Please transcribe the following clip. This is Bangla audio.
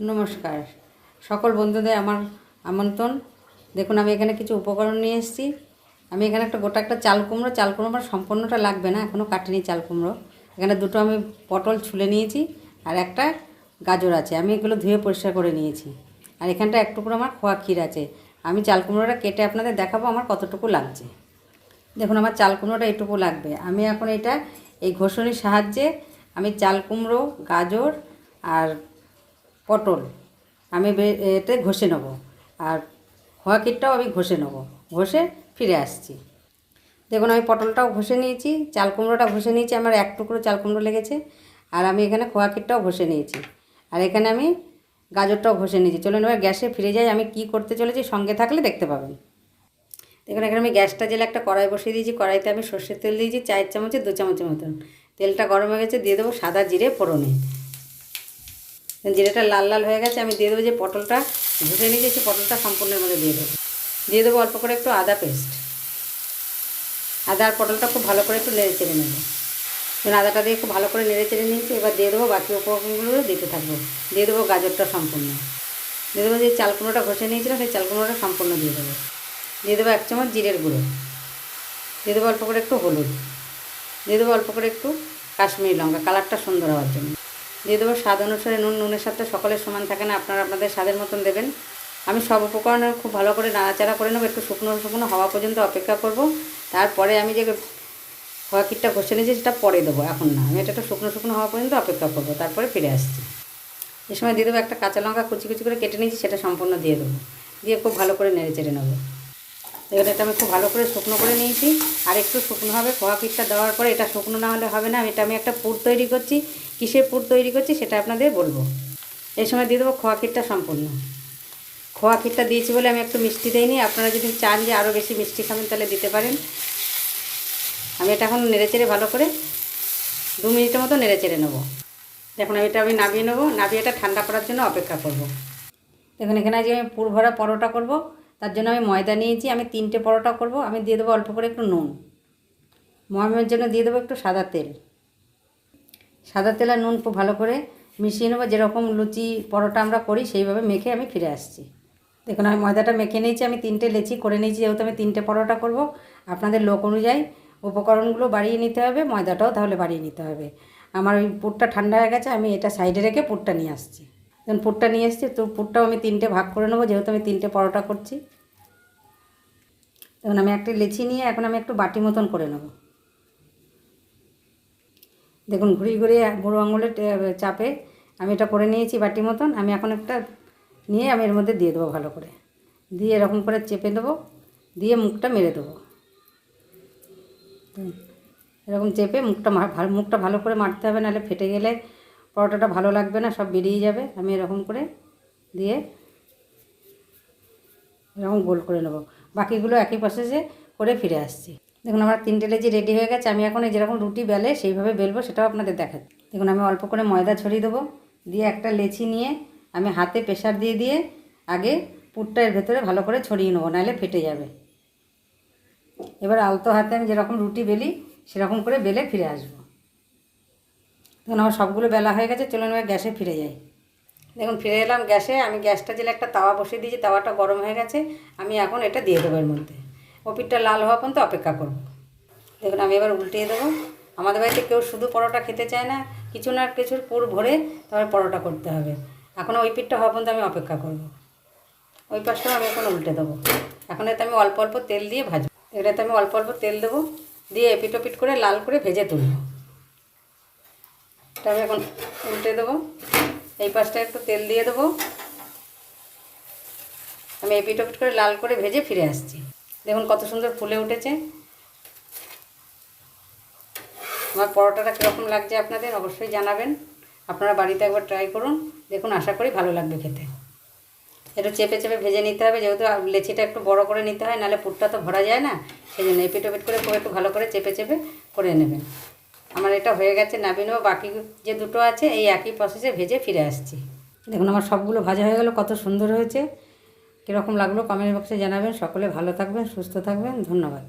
নমস্কার। সকল বন্ধুদের আমার আমন্ত্রণ। দেখুন, আমি এখানে কিছু উপকরণ নিয়ে এসেছি। আমি এখানে একটা গোটা একটা চাল কুমড়ো। চাল কুমড়ো আমার সম্পূর্ণটা লাগবে না এখনও কাটিনি চাল কুমড়ো। এখানে দুটো আমি পটল ছুলে নিয়েছি আর একটা গাজর আছে। আমি এগুলো ধুয়ে পরিষ্কার করে নিয়েছি। আর এখানটা এক টুকরো আমার খোয়া ক্ষীর আছে। আমি চাল কুমড়োটা কেটে আপনাদের দেখাবো আমার কতটুকু লাগছে। দেখুন, আমার চাল কুমড়োটা এটুকু লাগবে। আমি এখন এটা এই ঘষণির সাহায্যে আমি চাল কুমড়ো, গাজর আর পটল। আমি এতে ঘষে নেব। আর খোয়া ক্ষীরটাও আমি ঘষে নেব। ঘষে ফিরে আসছি। দেখুন, আমি পটলটাও ঘষে নিয়েছি, চাল কুমড়োটা ঘষে নিয়েছি, আমার এক টুকরো চাল কুমড়ো লেগেছে। আর আমি এখানে খোয়া ক্ষীরটাও ঘষে নিয়েছি। আর এখানে আমি গাজরটাও ঘষে নিয়েছি। চলুন, এবার গ্যাসে ফিরে যাই। আমি কি করতে চলেছি, সঙ্গে থাকলে দেখতে পাবেন। দেখুন, এখানে আমি গ্যাসটা জেলে একটা কড়াই বসিয়ে দিয়েছি। কড়াইতে আমি সর্ষের তেল দিয়েছি, চায়ের চামচে দু চামচের মতন। তেলটা গরম হয়ে গেছে, দিয়ে দেবো সাদা জিরে ফোড়নে। জিরেটা লাল লাল হয়ে গেছে, আমি দিয়ে দেবো যে পটলটা ঘুটে নিয়ে সেই পটলটা সম্পূর্ণের মধ্যে দিয়ে দেবো। দিয়ে দেবো অল্প করে একটু আদা পেস্ট। আদা আর পটলটা খুব ভালো করে একটু নেড়ে চেড়ে নেব। আদাটা দিয়ে খুব ভালো করে নেড়ে চেড়ে নিয়েছি, এবার দিয়ে দেবো বাকি উপকরণগুলো দিতে থাকব। দিয়ে দেবো গাজরটা সম্পূর্ণ। দিয়ে দেবো যে চাল কুমড়োটা ঘষে নিয়েছিলাম, সেই চাল কুমড়োটা সম্পূর্ণ দিয়ে দেবো। দিয়ে দেবো এক চামচ জিরের গুঁড়ো। দিয়ে দেবো অল্প করে একটু হলুদ। দিয়ে দেবো অল্প করে একটু কাশ্মীরি লঙ্কা, কালারটা সুন্দর হওয়ার জন্য। দিয়ে দেবো স্বাদ অনুসারে নুন, নুনের সাথে সকলের সমান থাকে না, আপনারা আপনাদের স্বাদের মতন দেবেন। আমি সব উপকরণ খুব ভালো করে নাড়াচাড়া করে নেব, একটু শুকনো শুকনো হওয়া পর্যন্ত অপেক্ষা করব। তারপরে আমি যে খোয়া ক্ষীরটা ঘষে নিয়েছি, সেটা পরে দেবো, এখন না। আমি এটা একটু শুকনো শুকনো হওয়া পর্যন্ত অপেক্ষা করব, তারপরে ফিরে আসছি। এ সময় দিয়ে দেবো একটা কাঁচা লঙ্কা কুচি কুচি করে কেটে নিয়েছি, সেটা সম্পূর্ণ দিয়ে দেবো। দিয়ে খুব ভালো করে নেড়ে চেড়ে নেব। এবার এটা আমি খুব ভালো করে শুকনো করে নিয়েছি। আর একটু শুকনো হবে খোয়া ক্ষীরটা দেওয়ার পরে এটা শুকনো না হলে হবে না। এটা আমি একটা পুর তৈরি করছি। কিসের পুর তৈরি করছি সেটা আপনাদের বলব। এই সময় দিয়ে দেবো খোয়া ক্ষীরটা সম্পূর্ণ। খোয়া ক্ষীরটা দিয়েছি বলে আমি একটু মিষ্টি দিইনি। আপনারা যদি চান যে আরও বেশি মিষ্টি খাবেন তাহলে দিতে পারেন। আমি এটা এখন নেড়ে চেড়ে ভালো করে দু মিনিটের মতো নেড়ে চেড়ে নেব। দেখুন, আমি এটা আমি নামিয়ে নেব। নামিয়ে এটা ঠান্ডা করার জন্য অপেক্ষা করব। দেখুন, এখানে আজকে আমি পুর ভরা পরোটা করব। তার জন্য আমি ময়দা নিয়েছি। আমি তিনটে পরোটা করব। আমি দিয়ে দেবো অল্প করে একটু নুন। ময়ামের জন্য দিয়ে দেবো একটু সাদা তেল। সাদা তেল নুন খুব ভালো করে মিশিয়ে নেব। যেরকম লুচি, পরোটা আমরা করি, সেইভাবে মেখে আমি ফিরে আসছি। দেখুন, আমি ময়দাটা মেখে নিয়েছি, আমি তিনটে লেচি করে নিয়েছি, যেহেতু আমি তিনটে পরোটা করব, আপনাদের লোক অনুযায়ী উপকরণগুলো বাড়িয়ে নিতে হবে, ময়দাটাও তাহলে বাড়িয়ে নিতে হবে। আমার ওই পুরটা ঠান্ডা হয়ে গেছে, আমি এটা সাইডে রেখে পুরটা নিয়ে আসছি। যখন পুরটা নিয়ে এসছি, তো পুরটাও আমি তিনটে ভাগ করে নেব, যেহেতু আমি তিনটে পরোটা করছি। তখন আমি একটা লেচি নিয়ে এখন আমি একটু বাটি মতন করে নেব। দেখুন, ঘুরিয়ে ঘুরিয়ে বুড়ো আঙুলের চাপে আমি এটা করে নিয়েছি বাটি মতন, আমি এখন একটা নিয়ে আমি এর মধ্যে দিয়ে দেবো ভালো করে। দিয়ে এরকম করে চেপে দেবো, দিয়ে মুখটা মেরে দেবো। এরকম চেপে মুখটা ভালো মুখটা ভালো করে মারতে হবে, নাহলে ফেটে গেলে পরোটাটা ভালো লাগবে না, সব বেরিয়ে যাবে। আমি এরকম করে দিয়ে এরকম গোল করে নেব। বাকিগুলো একই প্রসেসে করে ফিরে আসছি। দেখুন, আমার তিনটে লেজি রেডি হয়ে গেছে, আমি এখন যেরকম রুটি বেলে সেইভাবে বেলবো, সেটাও আপনাদের দেখাচ্ছি দেখুন, আমি অল্প করে ময়দা ছড়িয়ে দেবো, দিয়ে একটা লেচি নিয়ে আমি হাতে প্রেশার দিয়ে দিয়ে আগে পুরটা এর ভেতরে ভালো করে ছড়িয়ে নেব, নাহলে ফেটে যাবে। এবার আলতো হাতে আমি যেরকম রুটি বেলি, সেরকম করে বেলে ফিরে আসব। দেখুন, আমার সবগুলো বেলা হয়ে গেছে, চলুন এবার গ্যাসে ফিরে যাই। দেখুন, ফিরে এলাম গ্যাসে, আমি গ্যাসটা জেলে একটা তাওয়া বসিয়ে দিয়েছি, তাওয়াটা গরম হয়ে গেছে, আমি এখন এটা দিয়ে দেবো এর মধ্যে। ওপিটটা লাল হওয়া পর্যন্ত অপেক্ষা করব। দেখুন, আমি এবার উল্টিয়ে দেবো। আমাদের বাড়িতে কেউ শুধু পরোটা খেতে চায় না, কিছু না কিছুর পুর ভরে তারপরে পরোটা করতে হবে। এখন ওই পিঠটা হওয়া পর্যন্ত আমি অপেক্ষা করব। ওই পাশটাও আমি এখন উল্টে দেবো। এখন এতে আমি অল্প অল্প তেল দিয়ে ভাজবো। এটাতে আমি অল্প অল্প তেল দেবো, দিয়ে এপিট ওপিট করে লাল করে ভেজে তুলবো। এটা আমি এখন উল্টে দেবো। এই পাশটা একটু তেল দিয়ে দেবো। আমি এপিট ওপিট করে লাল করে ভেজে ফিরে আসছি। দেখুন কত সুন্দর ফুলে উঠেছে। আমার পরোটাটা কীরকম লাগছে আপনাদের অবশ্যই জানাবেন। আপনারা বাড়িতে একবার ট্রাই করুন। দেখুন, আশা করি ভালো লাগবে খেতে। একটু চেপে চেপে ভেজে নিতে হবে, যেহেতু লেচিটা একটু বড় করে নিতে হয়, নাহলে পুরটা তো ভরা যায় না সেই জন্য এপিট ওপিট করে একটু ভালো করে চেপে চেপে করে নেবেন। আমার এটা হয়ে গেছে নাবি নেব। বাকি যে দুটো আছে, এই একই প্রসেসে ভেজে ফিরে আসছি। দেখুন, আমার সবগুলো ভাজা হয়ে গেল, কত সুন্দর হয়েছে। কীরকম লাগল কমেন্ট বক্সে জানাবেন। সকলে ভালো থাকবেন সুস্থ থাকবেন। ধন্যবাদ।